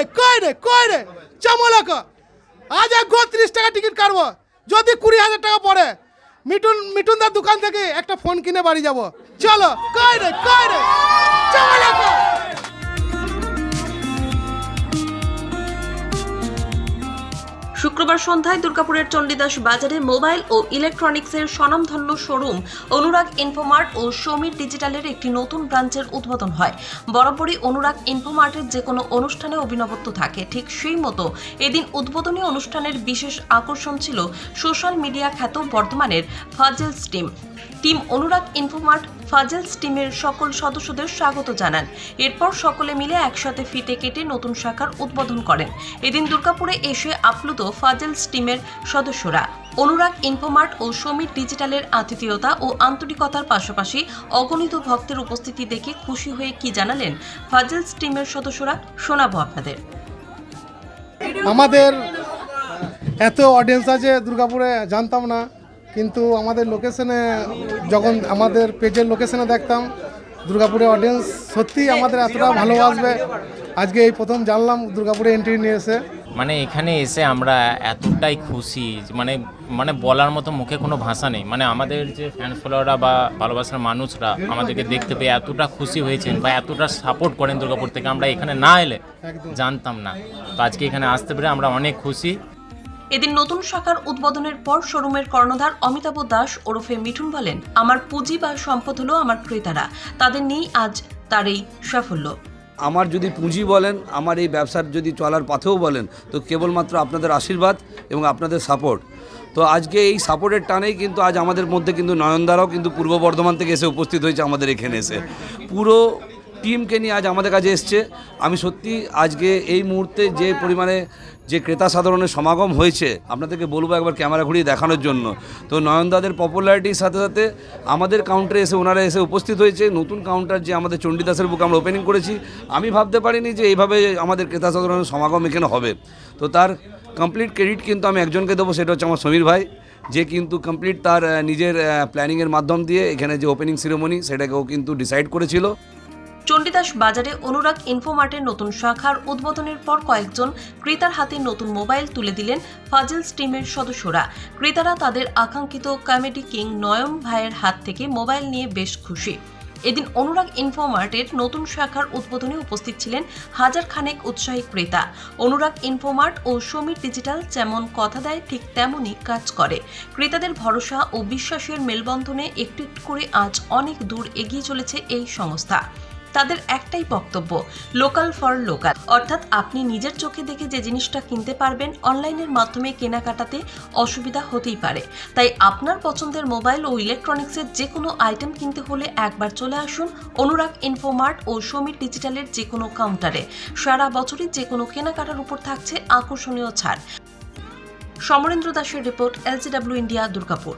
রে কই রে কই রে চামলাকা আজ এক গো তিরিশ টাকা টিকিট কাটবো। যদি কুড়ি হাজার টাকা পড়ে মিটুন মিটুনদার দোকান থেকে একটা ফোন কিনে বাড়ি যাব। চলো কই রে কই রে চামলাকা শুক্রবার সন্ধ্যায় দুর্গাপুরের চণ্ডীদাস বাজারে মোবাইল ও ইলেকট্রনিক্সের স্বনামধন্য শোরুম অনুরাগ ইনফোমার্ট ও সমীর ডিজিটালের একটি নতুন ব্রাঞ্চের উদ্বোধন হয়। বরাবরই অনুরাগ ইনফোমার্টের যে কোনো অনুষ্ঠানে অভিনবত্ব থাকে, ঠিক সেই মতো এদিন উদ্বোধনী অনুষ্ঠানের বিশেষ আকর্ষণ ছিল সোশ্যাল মিডিয়া খ্যাত বর্ধমানের ফাজেলস টিম। টিম অনুরাগ ইনফোমার্ট, ফাজেলস টিমের সকল সদস্যদের স্বাগত জানান। এরপর সকলে মিলে একসাথে ফিতে কেটে নতুন শাখার উদ্বোধন করেন। এদিন দুর্গাপুরে এসে আপ্লুত ফাজেলস টিমের সদস্যরা। অনুরাগ ইনফোমার্ট ও সমীর ডিজিটালের আতিথেয়তা ও আন্তরিকতার পাশাপাশি অগণিত ভক্তের উপস্থিতি দেখে খুশি হয়ে কি জানালেন ফাজেলস টিমের সদস্যরা, শোনাবো আপনাদের। আমাদের এত অডিয়েন্স আছে দুর্গাপুরে, জানতাম না, কিন্তু আমাদের লোকেশনে যখন আমাদের পেজের লোকেশনে দেখতাম, দুর্গাপুরে অডিয়েন্স সত্যিই আমাদের এতটা ভালোবাসবে। আজকে এই প্রথম জানলাম, দুর্গাপুরে এন্ট্রি নিয়ে এসে। মানে এখানে এসে আমরা এতটাই খুশি যে মানে মানে বলার মতো মুখে কোনো ভাষা নেই। মানে আমাদের যে ফ্যান ফলোয়াররা বা ভালোবাসার মানুষরা আমাদেরকে দেখতে পেয়ে এতটা খুশি হয়েছেন বা এতটা সাপোর্ট করেন দুর্গাপুর থেকে আমরা এখানে না এলে জানতাম না। তো আজকে এখানে আসতে পেরে আমরা অনেক খুশি। এদিন নতুন শাখার উদ্বোধনের পর শোরুমের কর্ণধার অমিতাভ দাস ওরফে মিঠুন বলেন আমার পুঁজি বা সম্পদ হলো আমার ক্রেতারা। তাদের নিয়েই আজ তার এই সাফল্য। আমার যদি পুঁজি বলেন, আমার এই ব্যবসার যদি চলার পথেও বলেন, তো কেবলমাত্র আপনাদের আশীর্বাদ এবং আপনাদের সাপোর্ট তো আজকে এই সাপোর্টের টানেই কিন্তু আজ আমাদের মধ্যে কিন্তু নয়নদারাও কিন্তু পূর্ব বর্ধমান থেকে এসে উপস্থিত হয়েছে আমাদের এখানে এসে। পুরো টিমকে নিয়ে আজ আমাদের কাছে এসছে। আমি সত্যি আজকে এই মুহূর্তে যে পরিমাণে যে ক্রেতা সাধারণের সমাগম হয়েছে, আপনাদেরকে বলব একবার ক্যামেরা ঘুরিয়ে দেখানোর জন্য। তো নয়নদাদের পপুলারিটির সাথে সাথে আমাদের কাউন্টারে এসে ওনারা এসে উপস্থিত হয়েছে। নতুন কাউন্টার যে আমাদের চণ্ডীদাসের বুক আমরা ওপেনিং করেছি। আমি ভাবতে পারিনি যে এইভাবে আমাদের ক্রেতা সাধারণের সমাগম এখানে হবে। তো তার কমপ্লিট ক্রেডিট কিন্তু আমি একজনকে দেবো, সেটা হচ্ছে আমার সমীর ভাই। যে কিন্তু কমপ্লিট তার নিজের প্ল্যানিংয়ের মাধ্যম দিয়ে এখানে যে ওপেনিং সিরেমনি সেটাকেও কিন্তু ডিসাইড করেছিল। চণ্ডীদাস বাজারে অনুরাগ ইনফোমার্টের নতুন শাখার উদ্বোধনের পর কয়েকজন ক্রেতার হাতে নতুন মোবাইল তুলে দিলেন ফাজেলস টিমের সদস্যরা। ক্রেতারা তাদের আকাঙ্ক্ষিত কমেডি কিং নয়ন ভাইয়ের হাত থেকে মোবাইল নিয়ে বেশ খুশি। এদিন অনুরাগ ইনফোমার্টের নতুন শাখার উদ্বোধনে উপস্থিত ছিলেন হাজার খানেক উৎসাহী ক্রেতা। অনুরাগ ইনফোমার্ট ও সমীর ডিজিটাল যেমন কথা দেয়, ঠিক তেমনই কাজ করে। ক্রেতাদের ভরসা ও বিশ্বাসের মেলবন্ধনে একটু করে আজ অনেক দূর এগিয়ে চলেছে এই সংস্থা। তাদের একটাই বক্তব্য লোকাল ফর লোকাল অর্থাৎ আপনি নিজের চোখে দেখে যে জিনিসটা কিনতে পারবেন অনলাইনের মাধ্যমে কেনাকাটাতে অসুবিধা হতেই পারে। তাই আপনার পছন্দের মোবাইল ও ইলেকট্রনিক্সের যে কোনো আইটেম কিনতে হলে একবার চলে আসুন অনুরাগ ইনফোমার্ট ও সমীর ডিজিটালের যে কোনো কাউন্টারে সারা বছরই যে কোনো কেনাকাটার উপর থাকছে আকর্ষণীয় ছাড়। সমরেন্দ্র দাসের রিপোর্ট এলসিডব্লিউ ইন্ডিয়া দুর্গাপুর।